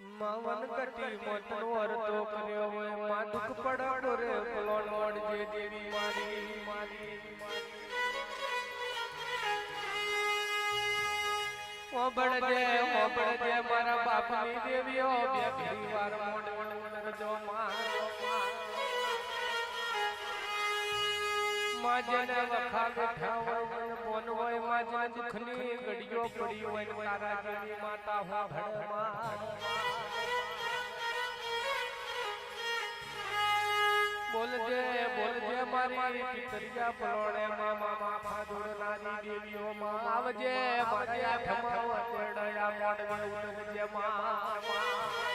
માવન કટી મોતનો અર્થો કર્યો હોયમાં દુઃખ પડાડો રે પલોણ મળજે દેવી મારી. મારી ઓબળજે ઓબળજે મારા બાપની દેવીઓ બે ફરી વાર મોડ મોડ કરજો માં માં જેને વખા બેઠા હોય માં જેને દુઃખની ઘડીઓ પડી હોય તારા જેવી માતા હો ભણમાં બોલજે બોલજે મારી પિતરિયા પરોણે પલોણે મામા મામા નાની દેવીઓ માં આવજે મારે આઠમા વચડયા મોડવે ઉતરજે માં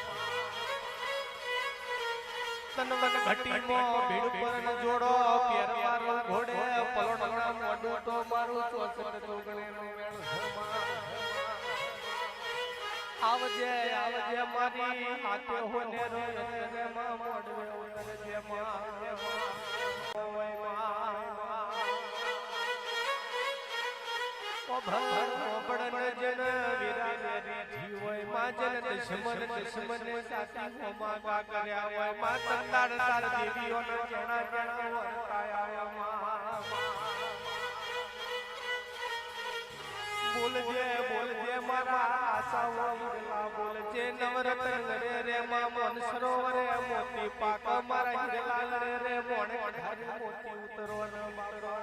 તનવન ઘટીમો ભીડ પર ન જોડો પેર મારો ઘોડે પલોણના મોડો તો મારું ચોસઠ ચોગણે નો મેળ આવજે આવજે મારી હાથે હોને રો રે માં મોડવે ઉતરજે માં માં ઓ ભર ઓબડન જન રીઠી હોયમાં સાતી દુશ્મન દુશ્મન ગા કર્યા હોયમાં. તંદાર તાર દેવીઓનો જણા જણા વર્તાયા માં. બોલજે બોલજે મારા આશાઓ હિરલા બોલજે નવરત્ન રે રે માં. મન સરોવરે મોતી પાક, મારા હિરલા રે રે. મોણ મોતી ઉતરો ન મારો